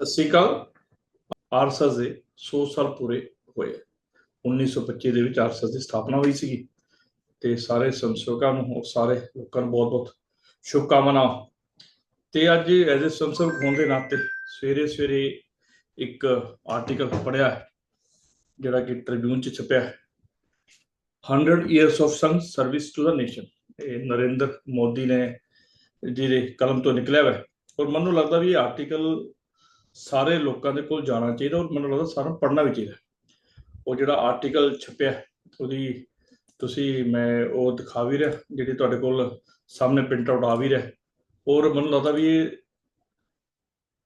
ਸਤਿ ਸ਼੍ਰੀ ਅਕਾਲ। ਆਰਸਸ ਦੇ 100 ਸਾਲ ਪੂਰੇ ਹੋਏ। 1925 ਦੇ ਵਿੱਚ ਆਰਸਸ ਦੀ ਸਥਾਪਨਾ ਹੋਈ ਸੀ ਤੇ ਸਾਰੇ ਸੰਸੋਕਾਂ ਨੂੰ ਔਰ ਸਾਰੇ ਲੋਕਾਂ ਨੂੰ ਬਹੁਤ-ਬਹੁਤ ਸ਼ੁਭਕਾਮਨਾਵਾਂ। ਤੇ ਅੱਜ ਐਜ਼ ਅ ਸੰਸਦ ਹੋਣ ਦੇ ਨਾਤੇ ਸਵੇਰੇ ਸਵੇਰੇ ਇੱਕ ਆਰਟੀਕਲ ਪੜਿਆ ਜਿਹੜਾ ਕਿ ਟ੍ਰਿਬਿਊਨ ਚ ਛਪਿਆ ਹੈ। 100 years of Sangh service to the nation ਇਹ ਨਰਿੰਦਰ ਮੋਦੀ ਨੇ ਜਿਹਦੇ ਕਲਮ ਤੋਂ ਨਿਕਲਿਆ ਹੋਇਆ ਔਰ ਮੈਨੂੰ ਲੱਗਦਾ ਵੀ ਇਹ ਆਰਟੀਕਲ ਸਾਰੇ ਲੋਕਾਂ ਦੇ ਕੋਲ ਜਾਣਾ ਚਾਹੀਦਾ ਔਰ ਮੈਨੂੰ ਲੱਗਦਾ ਸਾਰਿਆਂ ਨੂੰ ਪੜ੍ਹਨਾ ਵੀ ਚਾਹੀਦਾ। ਉਹ ਜਿਹੜਾ ਆਰਟੀਕਲ ਛਪਿਆ, ਉਹਦੀ ਤੁਸੀਂ, ਮੈਂ ਉਹ ਦਿਖਾ ਵੀ ਰਿਹਾ, ਜਿਹੜੀ ਤੁਹਾਡੇ ਕੋਲ ਸਾਹਮਣੇ ਪ੍ਰਿੰਟ ਆਊਟ ਆ ਵੀ ਰਿਹਾ। ਔਰ ਮੈਨੂੰ ਲੱਗਦਾ ਵੀ ਇਹ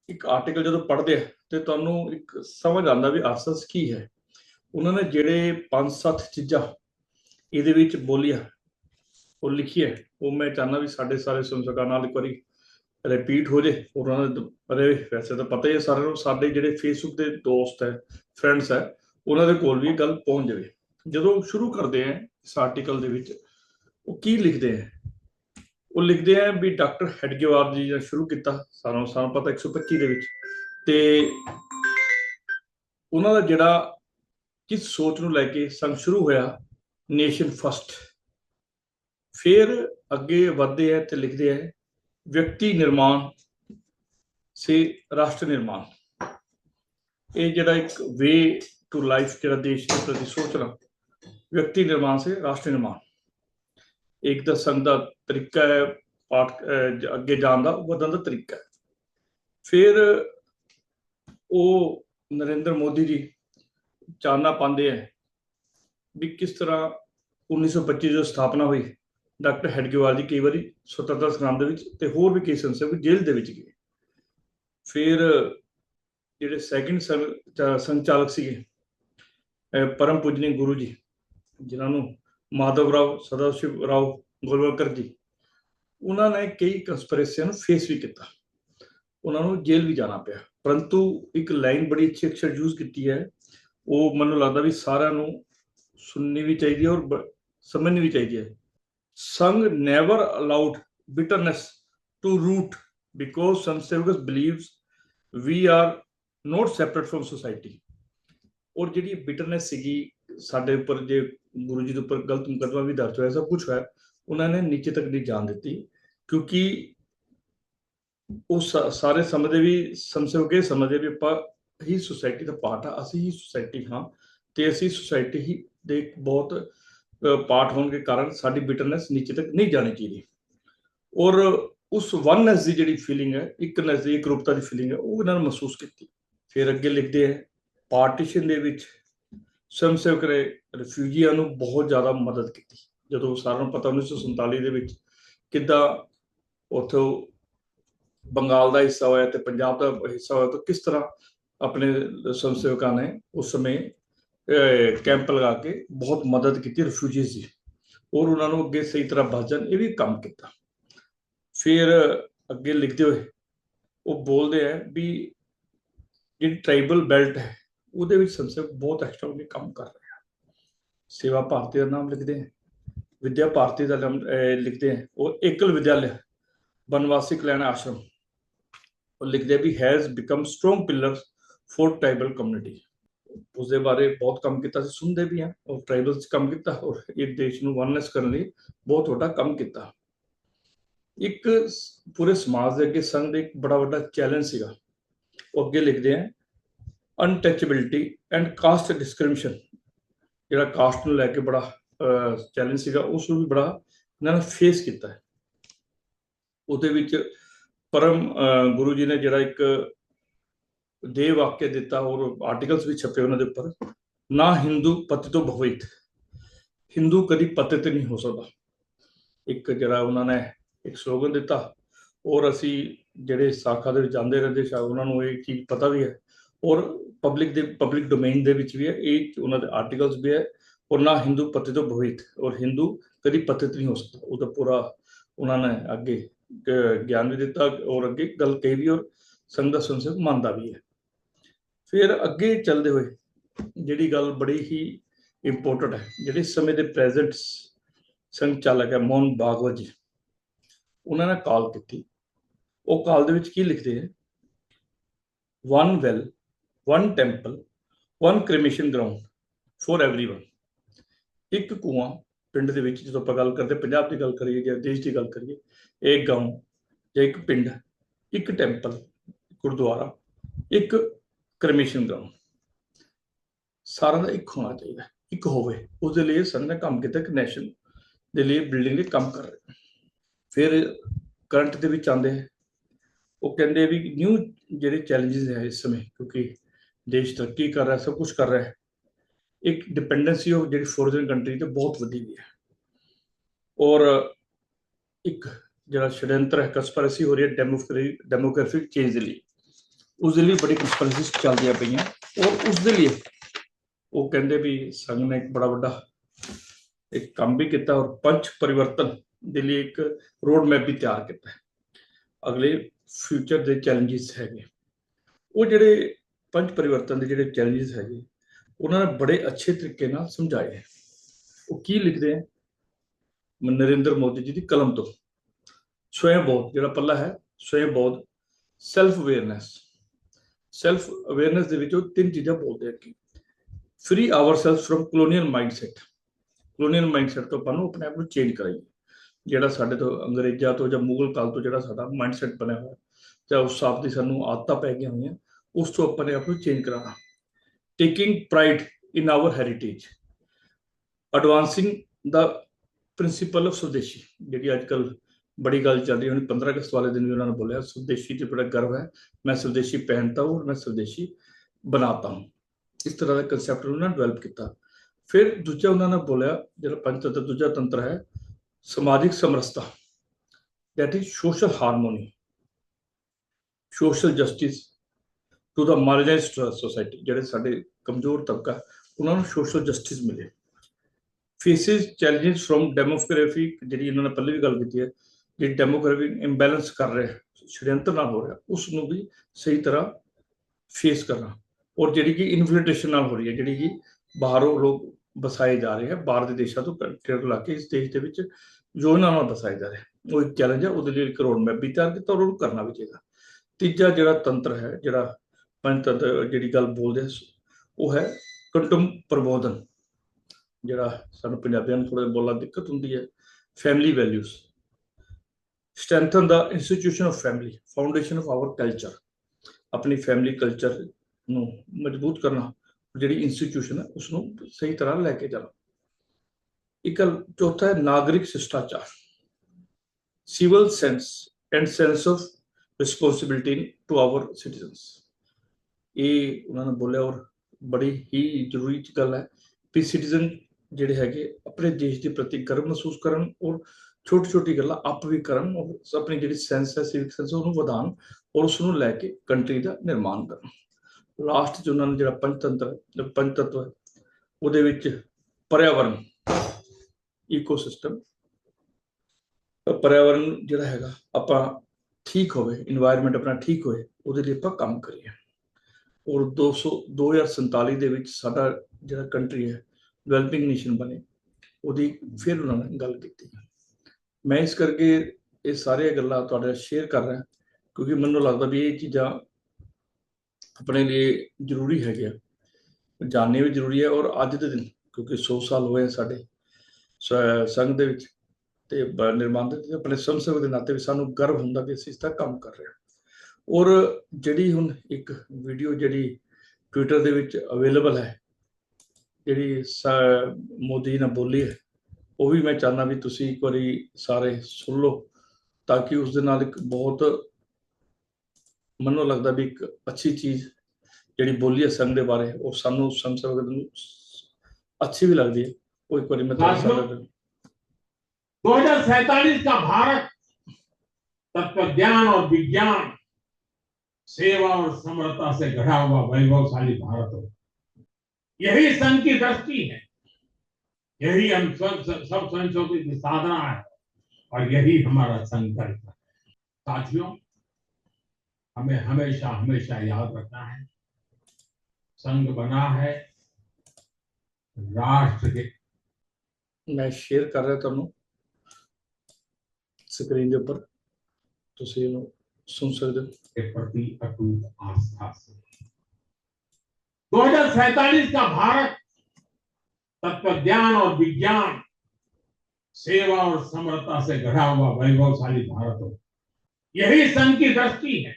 ਇੱਕ ਆਰਟੀਕਲ ਜਦੋਂ ਪੜ੍ਹਦੇ ਆ, ਤੇ ਤੁਹਾਨੂੰ ਇੱਕ ਸਮਝ ਆਉਂਦਾ ਵੀ ਅਸਸ ਕੀ ਹੈ। ਉਹਨਾਂ ਨੇ ਜਿਹੜੇ ਪੰਜ ਸੱਤ ਚੀਜ਼ਾਂ ਇਹਦੇ ਵਿੱਚ ਬੋਲੀਆਂ, ਉਹ ਲਿਖੀ ਹੈ ਉਹ ਮੈਂ ਚਾਹੁੰਦਾ ਵੀ ਸਾਡੇ ਸਾਰੇ ਸੰਸਕਾਂ ਨਾਲ ਇੱਕ ਵਾਰੀ ਰਿਪੀਟ ਹੋ ਜੇ ਉਹਨਾਂ ਦੇ ਬਾਰੇ ਵੈਸੇ ਤਾਂ ਪਤਾ ਹੀ ਹੈ ਸਾਰਿਆਂ ਨੂੰ, ਸਾਡੇ ਜਿਹੜੇ ਫੇਸਬੁੱਕ ਦੇ ਦੋਸਤ ਹੈ ਫਰੈਂਡਸ ਹੈ, ਉਹਨਾਂ ਦੇ ਕੋਲ ਵੀ ਗੱਲ ਪਹੁੰਚ ਜਾਵੇ। ਜਦੋਂ ਸ਼ੁਰੂ ਕਰਦੇ ਆ ਇਸ ਆਰਟੀਕਲ ਦੇ ਵਿੱਚ, ਉਹ ਕੀ ਲਿਖਦੇ ਆ ਉਹ ਲਿਖਦੇ ਆ ਵੀ ਡਾਕਟਰ ਹੈਡਗੇਵਾਰ ਜੀ ਨੇ ਸ਼ੁਰੂ ਕੀਤਾ ਸਾਨੂੰ ਸਾਨੂੰ ਪਤਾ 125 ਦੇ ਵਿੱਚ। ਤੇ ਉਹਨਾਂ ਦਾ ਜਿਹੜਾ ਕਿਸ ਸੋਚ ਨੂੰ ਲੈ ਕੇ ਸੰਗ ਸ਼ੁਰੂ ਹੋਇਆ ਨੇਸ਼ਨ ਫਸਟ ਫਿਰ ਅੱਗੇ ਵਧਦੇ ਆ ਤੇ ਲਿਖਦੇ ਆ ਵਿਅਕਤੀ ਨਿਰਮਾਣ ਸੇ ਰਾਸ਼ਟਰ ਨਿਰਮਾਣ। ਇਹ ਜਿਹੜਾ ਇੱਕ ਵੇ ਟੂ ਲਾਈਫ ਜਿਹੜਾ ਦੇਸ਼ ਦੇ ਪ੍ਰਤੀ ਸੋਚਣਾ ਵਿਅਕਤੀ ਨਿਰਮਾਣ ਸੇ ਰਾਸ਼ਟਰ ਨਿਰਮਾਣ। ਇੱਕ ਦਾ ਸੰਗ ਦਾ ਤਰੀਕਾ ਹੈ, ਪਾਠ ਅੱਗੇ ਜਾਣ ਦਾ, ਵਧਣ ਦਾ ਤਰੀਕਾ ਹੈ। ਫਿਰ ਉਹ ਨਰਿੰਦਰ ਮੋਦੀ ਜੀ ਚਾਨਣਾ ਪਾਉਂਦੇ ਹੈ ਵੀ ਕਿਸ ਤਰ੍ਹਾਂ 1925 ਜਦੋਂ ਸਥਾਪਨਾ ਹੋਈ ਡਾਕਟਰ ਹੈਡਗੇਵਾਲ ਜੀ ਕਈ ਵਾਰੀ ਸੁਤੰਤਰਤਾ ਸੰਗਰਾਮ ਦੇ ਵਿੱਚ ਤੇ ਹੋਰ ਵੀ ਕਈ ਸੰਸਥਾ ਜੇਲ੍ਹ ਦੇ ਵਿੱਚ ਗਏ। ਫਿਰ ਜਿਹੜੇ ਸੈਕਿੰਡ ਸੰਚਾਲਕ ਸੀਗੇ ਪਰਮ ਪੂਜਨੀ ਗੁਰੂ ਜੀ, ਜਿਨ੍ਹਾਂ ਨੂੰ ਮਾਧਵ ਰਾਓ ਸਦਾਸ਼ਿਵ ਰਾਓ ਗੋਲਵਲਕਰ ਜੀ, ਉਹਨਾਂ ਨੇ ਕਈ ਕੰਸਪੀਰੇਸੀਆਂ ਨੂੰ ਫੇਸ ਵੀ ਕੀਤਾ। ਉਹਨਾਂ ਨੂੰ ਜੇਲ੍ਹ ਵੀ ਜਾਣਾ ਪਿਆ। ਪਰੰਤੂ ਇੱਕ ਲਾਈਨ ਬੜੀ ਅੱਛੀ ਅਕਸਰ ਯੂਜ਼ ਕੀਤੀ ਹੈ। ਉਹ ਮੈਨੂੰ ਲੱਗਦਾ ਵੀ ਸਾਰਿਆਂ ਨੂੰ ਸੁਣਨੀ ਵੀ ਚਾਹੀਦੀ ਹੈ ਔਰ ਬ- ਸਮਝਣੀ ਵੀ ਚਾਹੀਦੀ ਹੈ। ਸੰਘ never allowed bitterness to root because some believes we are not separate from society. ਔਰ ਜਿਹੜੀ ਬਿਟਰਨੈਸ ਸੀਗੀ, ਸਾਡੇ ਉੱਪਰ ਜੇ ਗੁਰੂ ਜੀ ਦੇ ਉੱਪਰ ਗਲਤ ਮੁਕੱਦਮਾ ਵੀ ਦਰਜ ਹੋਇਆ, ਸਭ ਕੁਝ ਹੋਇਆ, ਉਹਨਾਂ ਨੇ ਨੀਚੇ ਤੱਕ ਨਹੀਂ ਜਾਣ ਦਿੱਤੀ ਕਿਉਂਕਿ ਉਹ ਸਾ- ਸਾਰੇ ਸਮਝਦੇ ਵੀ ਸਮਝੋ ਕੇ ਸਮਝਦੇ ਵੀ ਆਪਾਂ ਹੀ ਸੁਸਾਇਟੀ ਦਾ ਪਾਰਟ ਆ, ਅਸੀਂ ਹੀ ਸੁਸਾਇਟੀ ਹਾਂ ਤੇ ਅਸੀਂ ਸੁਸਾਇਟੀ ਹੀ ਦੇ ਬਹੁਤ ਪਾਠ ਹੋਣ ਦੇ ਕਾਰਨ ਸਾਡੀ ਬਿਟਰਨੈਸ ਨੀਚੇ ਤੱਕ ਨਹੀਂ ਜਾਣੀ ਚਾਹੀਦੀ। ਔਰ ਉਸ ਵਨਨੈਸ ਦੀ ਜਿਹੜੀ ਫੀਲਿੰਗ ਹੈ, ਇੱਕ ਨਜ਼ਦੀਕ ਰੂਪਤਾ ਦੀ ਫੀਲਿੰਗ ਹੈ, ਉਹ ਇਹਨਾਂ ਨੇ ਮਹਿਸੂਸ ਕੀਤੀ। ਫਿਰ ਅੱਗੇ ਲਿਖਦੇ ਹੈ ਪਾਰਟੀਸ਼ਨ ਦੇ ਵਿੱਚ ਸਵੈਂਸੇਵਕ ਨੇ ਰਿਫਿਊਜੀਆਂ ਨੂੰ ਬਹੁਤ ਜ਼ਿਆਦਾ ਮਦਦ ਕੀਤੀ। ਜਦੋਂ ਸਾਰਿਆਂ ਨੂੰ ਪਤਾ 1947 ਦੇ ਵਿੱਚ ਕਿੱਦਾਂ ਉੱਥੋਂ ਬੰਗਾਲ ਦਾ ਹਿੱਸਾ ਹੋਇਆ ਤੇ ਪੰਜਾਬ ਦਾ ਹਿੱਸਾ ਹੋਇਆ, ਤਾਂ ਕਿਸ ਤਰ੍ਹਾਂ ਆਪਣੇ ਸਵੈਂਸੇਵਕਾਂ ਨੇ ਉਸ ਸਮੇਂ ਕੈਂਪ ਲਗਾ ਕੇ ਬਹੁਤ ਮਦਦ ਕੀਤੀ ਰਿਫਿਊਜੀਜ਼ ਦੀ। ਔਰ ਉਹਨਾਂ ਨੂੰ ਅੱਗੇ ਸਹੀ ਤਰ੍ਹਾਂ ਬਚਣ ਇਹ ਵੀ ਕੰਮ ਕੀਤਾ। ਫਿਰ ਅੱਗੇ ਲਿਖਦੇ ਹੋਏ ਉਹ ਬੋਲਦੇ ਆ ਵੀ ਜਿਹੜੀ ਟ੍ਰਾਈਬਲ ਬੈਲਟ ਹੈ, ਉਹਦੇ ਵਿੱਚ ਸੰਸਦ ਬਹੁਤ ਐਕਸਟਰਾordinary ਕੰਮ ਕਰ ਰਿਹਾ ਸੇਵਾ ਭਾਰਤੀ ਦਾ ਨਾਮ ਲਿਖਦੇ ਹੈ ਵਿਦਿਆ ਭਾਰਤੀ ਦਾ ਨਾਮ ਲਿਖਦੇ ਹੈ ਉਹ ਏਕਲ ਵਿਦਿਆਲਿਆ, ਬਨਵਾਸੀ ਕਲਿਆਣ ਆਸ਼ਰਮ। ਉਹ ਲਿਖਦੇ ਵੀ has become strong pillar for tribal community ਉਸ ਦੇ ਬਾਰੇ ਬਹੁਤ ਕੰਮ ਕੀਤਾ ਸੀ ਸੁਣਦੇ ਵੀ ਆ ਉਹ ਟ੍ਰਾਈਬਲਸ ਕੰਮ ਕੀਤਾ ਔਰ ਇਹ ਦੇਸ਼ ਨੂੰ ਵਨਨੈਸ ਕਰਨ ਲਈ ਬਹੁਤ ਵੱਡਾ ਕੰਮ ਕੀਤਾ। ਇੱਕ ਪੂਰੇ ਸਮਾਜ ਦੇ ਅੱਗੇ ਸੰਘ ਦੇ ਇੱਕ ਬੜਾ ਵੱਡਾ ਚੈਲੰਜ ਸੀਗਾ। ਉਹ ਅੱਗੇ ਲਿਖਦੇ ਆ ਅਨਟਚੇਬਿਲਟੀ ਐਂਡ ਕਾਸਟ ਡਿਸਕ੍ਰਿਮੀਨੇਸ਼ਨ ਜਿਹੜਾ ਕਾਸਟ ਨੂੰ ਲੈ ਕੇ ਬੜਾ ਚੈਲੰਜ ਸੀਗਾ ਉਸ ਨੂੰ ਵੀ ਬੜਾ ਇਹਨਾਂ ਨੇ ਫੇਸ ਕੀਤਾ ਹੈ। ਉਹਦੇ ਵਿੱਚ ਪਰਮ ਅਹ, ਗੁਰੂ ਜੀ ਨੇ ਜਿਹੜਾ ਇੱਕ ਦੇ ਵਾਕਿਆ ਦਿੱਤਾ ਔਰ ਆਰਟੀਕਲਸ ਵੀ ਛਪੇ ਉਹਨਾਂ ਦੇ ਉੱਪਰ, ਨਾ ਹਿੰਦੂ ਪਤਿਤੋ ਭਵਿਤ ਹਿੰਦੂ ਕਦੀ ਪਤਿਤ ਨਹੀਂ ਹੋ ਸਕਦਾ। ਇੱਕ ਜਿਹੜਾ ਉਹਨਾਂ ਨੇ ਇੱਕ ਸਲੋਗਨ ਦਿੱਤਾ, ਔਰ ਅਸੀਂ ਜਿਹੜੇ ਸਾਖਾ ਦੇ ਵਿੱਚ ਜਾਂਦੇ ਰਹਿੰਦੇ ਸ਼ਾਇਦ ਉਹਨਾਂ ਨੂੰ ਇਹ ਚੀਜ਼ ਪਤਾ ਵੀ ਹੈ, ਔਰ ਪਬਲਿਕ ਦੇ ਪਬਲਿਕ ਡੋਮੇਨ ਦੇ ਵਿੱਚ ਵੀ ਹੈ, ਇਹ ਉਹਨਾਂ ਦੇ ਆਰਟੀਕਲਸ ਵੀ ਹੈ, ਔਰ ਨਾ ਹਿੰਦੂ ਪਤਿਤੋ ਭਵਿਤ ਔਰ ਹਿੰਦੂ ਕਦੀ ਪਤਿਤ ਨਹੀਂ ਹੋ ਸਕਦਾ। ਉਹਦਾ ਪੂਰਾ ਉਹਨਾਂ ਨੇ ਅੱਗੇ ਗਿਆਨ ਵੀ ਦਿੱਤਾ, ਔਰ ਅੱਗੇ ਗੱਲ ਕਹੀ ਵੀ ਔਰ ਸੰਗਤ ਦਾ ਸੰਸਦ ਮੰਨਦਾ ਵੀ ਹੈ। ਫਿਰ ਅੱਗੇ ਚੱਲਦੇ ਹੋਏ ਜਿਹੜੀ ਗੱਲ ਬੜੀ ਹੀ ਇੰਪੋਰਟੈਂਟ ਹੈ ਜਿਹੜੇ ਸਮੇਂ ਦੇ ਪ੍ਰੈਜ਼ੈਂਟ ਸੰਚਾਲਕ ਹੈ ਮੋਹਨ ਬਾਗਵਤ ਜੀ ਉਹਨਾਂ ਨੇ ਕਾਲ ਕੀਤੀ ਉਹ ਕਾਲ ਦੇ ਵਿੱਚ ਕੀ ਲਿਖਦੇ ਹੈ one well, one temple, one cremation ground for everyone. ਇੱਕ ਕੂਆ ਪਿੰਡ ਦੇ ਵਿੱਚ ਜਦੋਂ ਆਪਾਂ ਗੱਲ ਕਰਦੇ ਪੰਜਾਬ ਦੀ ਗੱਲ ਕਰੀਏ ਜਾਂ ਦੇਸ਼ ਦੀ ਗੱਲ ਕਰੀਏ ਇੱਕ ਗਾਉਂ ਜਾਂ ਇੱਕ ਪਿੰਡ ਇੱਕ ਟੈਂਪਲ ਗੁਰਦੁਆਰਾ ਇੱਕ ਕ੍ਰਮੇਸ਼ਨ ਗਰਾਊਂਡ ਸਾਰਾ ਦਾ ਇੱਕ ਹੋਣਾ ਚਾਹੀਦਾ ਇੱਕ ਹੋਵੇ ਉਸ ਦੇ ਲਈ ਸੰਘ ਕੰਮ ਕੀਤਾ ਕਿ ਨੈਸ਼ਨ ਦੇ ਲਈ ਬਿਲਡਿੰਗ ਦੇ ਕੰਮ ਕਰ ਰਹੇ। ਫਿਰ ਕਰੰਟ ਦੇ ਵਿੱਚ ਆਉਂਦੇ ਉਹ ਕਹਿੰਦੇ ਵੀ ਨਿਊ ਜਿਹੜੇ ਚੈਲੰਜਸ ਹੈ ਇਸ ਸਮੇਂ, ਕਿਉਂਕਿ ਦੇਸ਼ ਤਰੱਕੀ ਕਰ ਰਿਹਾ, ਸਭ ਕੁਝ ਕਰ ਰਿਹਾ ਹੈ। ਇੱਕ ਡਿਪੈਂਡੈਂਸੀ ਉਹ ਜਿਹੜੀ ਫੋਰਨ ਕੰਟਰੀ ਤੇ ਬਹੁਤ ਵਧੀ ਗਈ ਹੈ। ਔਰ ਇੱਕ ਜਿਹੜਾ ਸ਼ਡਯੰਤਰ ਹੈ ਕਨਸਪੀਰੇਸੀ ਹੋ ਰਹੀ ਹੈ ਡੈਮੋਕ੍ਰੇਟਿਕ ਡੈਮੋਗ੍ਰਾਫਿਕ ਚੇਂਜ ਦੇ ਲਈ। ਉਸ ਦੇ ਲਈ ਬੜੀ ਕਨਸਪੀਰੇਸੀਜ਼ ਚੱਲਦੀਆਂ ਪਈਆਂ। ਔਰ ਉਸ ਦੇ ਲਈ ਉਹ ਕਹਿੰਦੇ ਵੀ ਸੰਘ ਨੇ ਇੱਕ ਬੜਾ ਵੱਡਾ ਇੱਕ ਕੰਮ ਵੀ ਕੀਤਾ ਔਰ ਪੰਚ ਪਰਿਵਰਤਨ ਦੇ ਲਈ ਇੱਕ ਰੋਡ ਮੈਪ ਵੀ ਤਿਆਰ ਕੀਤਾ ਅਗਲੇ ਫਿਊਚਰ ਦੇ ਚੈਲੰਜਸ ਹੈਗੇ। ਉਹ ਜਿਹੜੇ ਪੰਚ ਪਰਿਵਰਤਨ ਦੇ ਜਿਹੜੇ ਚੈਲੰਜਸ ਹੈਗੇ, ਉਹਨਾਂ ਨੇ ਬੜੇ ਅੱਛੇ ਤਰੀਕੇ ਨਾਲ ਸਮਝਾਏ ਹੈ। ਉਹ ਕੀ ਲਿਖਦੇ ਹੈ? ਨਰਿੰਦਰ ਮੋਦੀ ਜੀ ਦੀ ਕਲਮ ਤੋਂ। ਸਵੈ ਬੋਧ ਜਿਹੜਾ ਪੱਲਾ ਹੈ ਸਵੈ ਬੋਧ ਸੈਲਫ ਅਵੇਅਰਨੈਸ ਸੈਲਫ ਅਵੇਅਰਨੈਸ ਦੇ ਵਿੱਚ ਉਹ ਤਿੰਨ ਚੀਜ਼ਾਂ ਬੋਲਦੇ ਆ ਕਿ free ourself from colonial mindset colonial mindset ਤੋਂ ਆਪਾਂ ਨੂੰ ਆਪਣੇ ਆਪ ਨੂੰ ਚੇਂਜ ਕਰਾਈਏ। ਜਿਹੜਾ ਸਾਡੇ ਤੋਂ ਅੰਗਰੇਜ਼ਾਂ ਤੋਂ ਜਾਂ ਮੁਗਲ ਕਾਲ ਤੋਂ ਜਿਹੜਾ ਸਾਡਾ ਮਾਈਂਡਸੈਟ ਬਣਿਆ ਹੋਇਆ, ਜਾਂ ਉਸ ਹਿਸਾਬ ਦੀ ਸਾਨੂੰ ਆਦਤਾਂ ਪੈ ਗਈਆਂ ਹੋਈਆਂ, ਉਸ ਤੋਂ ਆਪਣੇ ਆਪ ਨੂੰ ਚੇਂਜ ਕਰਾਉਣਾ। Taking pride in our heritage advancing the principle of swadeshi ਜਿਹੜੀ ਅੱਜ ਕੱਲ ਬੜੀ ਗੱਲ ਚੱਲ ਰਹੀ ਹੈ 15 ਅਗਸਤ ਵਾਲੇ ਦਿਨ ਵੀ ਉਹਨਾਂ ਨੇ ਬੋਲਿਆ ਸੁਦੇਸ਼ੀ ਤੇ ਬੜਾ ਗਰਵ ਹੈ ਮੈਂ ਸੁਦੇਸ਼ੀ ਪਹਿਨਤਾ ਹੂੰ और मैं स्वदेशी बनाता हूं ਇਸ ਤਰ੍ਹਾਂ ਦਾ ਕਨਸੈਪਟ ਉਹਨਾਂ ਨੇ ਡਿਵੈਲਪ ਕੀਤਾ ਫਿਰ ਦੂਜਾ ਉਹਨਾਂ ਨੇ ਬੋਲਿਆ ਜਿਹੜਾ ਪੰਚਤੰਤਰ ਦੂਜਾ ਤੰਤਰ ਹੈ ਸਮਾਜਿਕ ਸਮਰਸਤਾ that is social harmony social justice to the marginalized society ਜਿਹੜੇ ਸਾਡੇ ਕਮਜ਼ੋਰ ਤਬਕਾ ਉਹਨਾਂ ਨੂੰ ਸੋਸ਼ਲ ਜਸਟਿਸ ਮਿਲੇ ਫੇਸਿਸ ਚੈਲੰਜਸ ਫਰਮ ਡੈਮੋਗ੍ਰਾਫਿਕ ਜਿਹੜੀ ਇਹਨਾਂ ਨੇ ਪਹਿਲੇ ਵੀ ਗੱਲ ਕੀਤੀ ਹੈ ਜਿਹੜੀ ਡੈਮੋਗ੍ਰਾਫਿਕ ਇੰਬੈਲੈਂਸ ਕਰ ਰਿਹਾ ਸ਼ੜਯੰਤਰ ਨਾਲ ਹੋ ਰਿਹਾ ਉਸ ਨੂੰ ਵੀ ਸਹੀ ਤਰ੍ਹਾਂ ਫੇਸ ਕਰਨਾ। ਔਰ ਜਿਹੜੀ ਕਿ ਇਨਫਲਟ੍ਰੇਸ਼ਨ ਨਾਲ ਹੋ ਰਹੀ ਹੈ, ਜਿਹੜੀ ਕਿ ਬਾਹਰੋਂ ਲੋਕ ਵਸਾਏ ਜਾ ਰਹੇ ਹੈ, ਬਾਹਰ ਦੇ ਦੇਸ਼ਾਂ ਤੋਂ ਟਿਕਟ ਲਾ ਕੇ ਇਸ ਦੇਸ਼ ਦੇ ਵਿੱਚ ਯੋਜਨਾ ਨਾਲ ਵਸਾਏ ਜਾ ਰਹੇ ਉਹ ਇੱਕ ਚੈਲੰਜ ਹੈ, ਉਹਦੇ ਲਈ ਇੱਕ ਰੋਡ ਮੈਪ ਵੀ ਤਿਆਰ ਕੀਤਾ ਔਰ ਉਹਨੂੰ ਕਰਨਾ ਵੀ ਚਾਹੀਦਾ। ਤੀਜਾ ਜਿਹੜਾ ਤੰਤਰ ਹੈ, ਜਿਹੜਾ ਪੰਚਤੰਤਰ ਜਿਹੜੀ ਗੱਲ ਬੋਲਦੇ ਉਹ ਹੈ ਕੰਟਮ ਪ੍ਰਬੋਧਨ। ਜਿਹੜਾ ਸਾਨੂੰ ਪੰਜਾਬੀਆਂ ਨੂੰ ਥੋੜਾ ਬੋਲਣਾ ਦਿੱਕਤ ਹੁੰਦੀ ਹੈ family values strengthen the institution of family, foundation of our culture. ਆਪਣੀ ਫੈਮਿਲੀ ਕਲਚਰ ਨੂੰ ਮਜ਼ਬੂਤ ਕਰਨਾ ਜਿਹੜੀ ਇੰਸਟੀਟਿਊਸ਼ਨ ਹੈ ਉਸ ਨੂੰ ਸਹੀ ਤਰ੍ਹਾਂ ਲੈ ਕੇ ਜਾਣਾ ਇੱਕ ਚੌਥਾ ਹੈ ਨਾਗਰਿਕ ਸ਼ਿਸ਼ਟਾਚਾਰ civil sense and sense of responsibility to our citizens ਇਹ ਉਹਨਾਂ ਨੇ ਬੋਲਿਆ ਔਰ ਬੜੀ ਹੀ ਜ਼ਰੂਰੀ ਗੱਲ ਹੈ ਵੀ ਸਿਟੀਜ਼ਨ ਜਿਹੜੇ ਹੈਗੇ ਆਪਣੇ ਦੇਸ਼ ਦੇ ਪ੍ਰਤੀ ਗਰਵ ਮਹਿਸੂਸ ਕਰਨ ਔਰ ਛੋਟੀ ਛੋਟੀ ਗੱਲਾਂ ਆਪ ਵੀ ਕਰਨ, ਉਹ ਆਪਣੀ ਜਿਹੜੀ ਸੈਂਸ ਹੈ ਸਿਵਿਕ ਸੈਂਸ ਉਹਨੂੰ ਵਧਾਉਣ ਔਰ ਉਸ ਨੂੰ ਲੈ ਕੇ ਕੰਟਰੀ ਦਾ ਨਿਰਮਾਣ ਕਰਨ। ਲਾਸਟ ਚ ਉਹਨਾਂ ਨੇ ਜਿਹੜਾ ਪੰਚਤੰਤਰ ਪੰਚਤਤਵ ਹੈ, ਉਹਦੇ ਵਿੱਚ ਪਰਿਆਵਰਣ ਇਕੋਸਿਸਟਮ ਪਰਿਆਵਰਣ ਜਿਹੜਾ ਹੈਗਾ, ਆਪਾਂ ਠੀਕ ਹੋਵੇ এনवायरमेंट ਆਪਣਾ ਠੀਕ ਹੋਵੇ ਉਹਦੇ ਲਈ ਆਪਾਂ ਕੰਮ ਕਰੀਏ। ਔਰ 200 2047 ਦੇ ਵਿੱਚ ਸਾਡਾ ਜਿਹੜਾ ਕੰਟਰੀ ਹੈ ਡਿਵੈਲਪਿੰਗ ਨੇਸ਼ਨ ਬਣੇ, ਉਹਦੀ ਫਿਰ ਉਹਨਾਂ ਨੇ ਗੱਲ ਕੀਤੀ। ਮੈਂ ਇਸ ਕਰਕੇ ਇਹ ਸਾਰੀਆਂ ਗੱਲਾਂ ਤੁਹਾਡੇ ਨਾਲ ਸ਼ੇਅਰ ਕਰ ਰਿਹਾ, ਕਿਉਂਕਿ ਮੈਨੂੰ ਲੱਗਦਾ ਵੀ ਇਹ ਚੀਜ਼ਾਂ ਆਪਣੇ ਲਈ ਜ਼ਰੂਰੀ ਹੈਗੀਆਂ। ਜਾਣਨੇ ਵੀ ਜ਼ਰੂਰੀ ਹੈ ਔਰ ਅੱਜ ਦੇ ਦਿਨ, ਕਿਉਂਕਿ 100 ਸਾਲ ਹੋਏ ਸਾਡੇ ਸ- ਸੰਘ ਦੇ ਵਿੱਚ ਤੇ ਨਿਰਮਾਣ ਦੇ ਆਪਣੇ ਸੰਸਦ ਦੇ ਨਾਤੇ ਵੀ ਸਾਨੂੰ ਗਰਵ ਹੁੰਦਾ ਕਿ ਅਸੀਂ ਇਸ ਦਾ ਕੰਮ ਕਰ ਰਹੇ ਹਾਂ। ਔਰ ਜਿਹੜੀ ਹੁਣ ਇੱਕ ਵੀਡੀਓ ਜਿਹੜੀ ਟਵਿੱਟਰ ਦੇ ਵਿੱਚ ਅਵੇਲੇਬਲ ਹੈ, ਜਿਹੜੀ ਸ- ਮੋਦੀ ਨੇ ਬੋਲੀ ਹੈ ਉਹ ਵੀ ਮੈਂ ਚਾਹੁੰਦਾ ਵੀ ਤੁਸੀਂ ਇੱਕ ਵਾਰੀ ਸਾਰੇ ਸੁਣ ਲਓ ਤਾਂ ਕਿ ਉਸ ਦੇ ਨਾਲ ਇੱਕ ਬਹੁਤ ਮੈਨੂੰ ਲੱਗਦਾ ਵੀ ਇੱਕ ਅੱਛੀ ਚੀਜ਼ ਜਿਹੜੀ ਬੋਲੀ ਹੈ ਸੰਘ ਦੇ ਬਾਰੇ ਉਹ ਸਾਨੂੰ ਸੰਸਦ ਨੂੰ ਅੱਛੀ ਵੀ ਲੱਗਦੀ ਹੈ ਉਹ ਇੱਕ ਵਾਰੀ ਮੈਂ ਤੁਹਾਡੇ ਸਾਹਮਣੇ दो हजार सैतालीस का भारत तत्व ज्ञान और विज्ञान सेवा और समरता से गढ़ा हुआ वैभवशाली भारत हो यही संघ की दृष्टि है यही हम सब सब संघों की साधना है और यही हमारा संकल्प है साथियों हमें हमेशा हमेशा याद रखना है संघ बना है राष्ट्र के ਮੈਂ ਸ਼ੇਅਰ ਕਰ ਰਿਹਾ ਤੁਹਾਨੂੰ ਸਕਰੀਨ ਦੇ ਉੱਪਰ ਤੁਸੀਂ ਇਹਨੂੰ ਸੁਣ ਸਕਦੇ ਹੋ के प्रति अटूट आस्था से 2047 का भारत तत्व ज्ञान और विज्ञान सेवा और समरता से गढ़ा हुआ वैभवशाली भारत हो। यही संघ की दृष्टि है।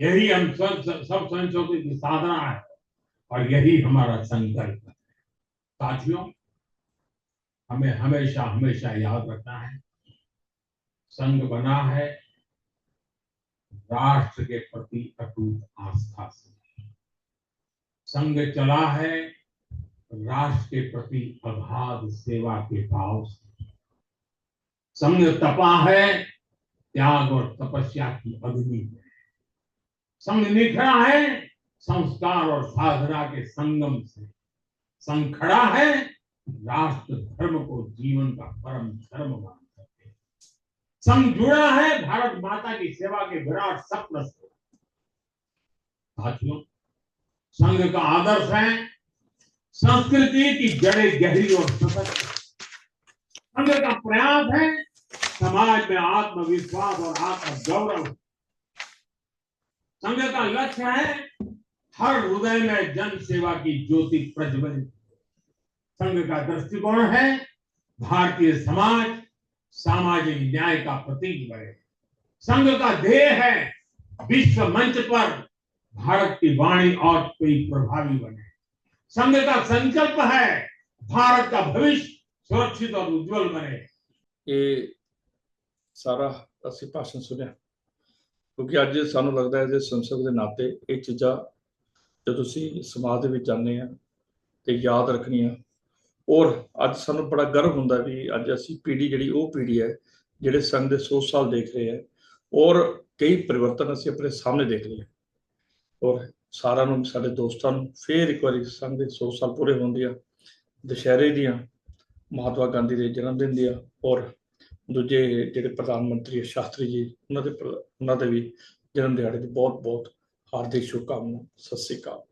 यही हम सब सब संशोधित की साधना है और यही हमारा संकल्प है। साथियों, हमें हमेशा हमेशा याद रखना है, संघ बना है राष्ट्र के प्रति अटूट आस्था से। संघ चला है राष्ट्र के प्रति अगाध सेवा के भाव से। संघ तपा है, त्याग और तपस्या की अग्नि में संघ निखरा है, संस्कार और साधना के संगम से। संघ खड़ा है, राष्ट्र धर्म को जीवन का परम धर्म मान करके संघ जुड़ा है, भारत माता की सेवा के विराट सपन से। साथियों, संघ का आदर्श है संस्कृति की जड़ें गहरी और सशक्त संघ का प्रयास है, समाज में आत्मविश्वास और आत्म गौरव संघ का लक्ष्य है, हर हृदय में जन सेवा की ज्योति प्रज्वलित। संघ का दृष्टिकोण है, भारतीय समाज सामाजिक न्याय का प्रतीक बने। संघ का ध्येय है, विश्व मंच पर भारत की वाणी और कोई प्रभावी बने। संघ का संकल्प है भारत का भविष्य सुरक्षित और उज्जवल बने ਇਹ ਸਾਰਾ ਅਸੀਂ ਭਾਸ਼ਣ ਸੁਣਿਆ ਕਿਉਂਕਿ ਅੱਜ ਸਾਨੂੰ ਲੱਗਦਾ ਹੈ ਜੇ ਸੰਸਦ ਦੇ ਨਾਤੇ ਇਹ ਚੀਜ਼ਾਂ ਜਦੋਂ ਤੁਸੀਂ ਸਮਾਜ ਦੇ ਵਿੱਚ ਜਾਂਦੇ ਆ ਤੇ ਯਾਦ ਰੱਖਣੀਆਂ ਔਰ ਅੱਜ ਸਾਨੂੰ ਬੜਾ ਗਰਵ ਹੁੰਦਾ ਵੀ ਅੱਜ ਅਸੀਂ ਪੀੜ੍ਹੀ ਜਿਹੜੀ ਉਹ ਪੀੜ੍ਹੀ ਹੈ ਜਿਹੜੇ ਸੰਘ ਦੇ 100 ਸਾਲ ਦੇਖ ਰਹੇ ਹੈ ਔਰ ਕਈ ਪਰਿਵਰਤਨ ਅਸੀਂ ਆਪਣੇ ਸਾਹਮਣੇ ਦੇਖ ਲਏ ਔਰ ਸਾਰਿਆਂ ਨੂੰ ਸਾਡੇ ਦੋਸਤਾਂ ਨੂੰ ਫੇਰ ਇੱਕ ਵਾਰੀ ਸੰਘ ਦੇ 100 ਸਾਲ ਪੂਰੇ ਹੋਣ ਦੀਆਂ ਦੁਸ਼ਹਿਰੇ ਦੀਆਂ ਮਹਾਤਮਾ ਗਾਂਧੀ ਦੇ ਜਨਮ ਦਿਨ ਦੀਆਂ ਔਰ ਦੂਜੇ ਜਿਹੜੇ ਪ੍ਰਧਾਨ ਮੰਤਰੀ ਹੈ, ਸ਼ਾਸਤਰੀ ਜੀ ਉਹਨਾਂ ਦੇ ਉਹਨਾਂ ਦੇ ਵੀ ਜਨਮ ਦਿਹਾੜੇ ਦੀ ਬਹੁਤ ਬਹੁਤ ਹਾਰਦਿਕ ਸ਼ੁਭਕਾਮਨਾ ਸਤਿ ਸ੍ਰੀ ਅਕਾਲ।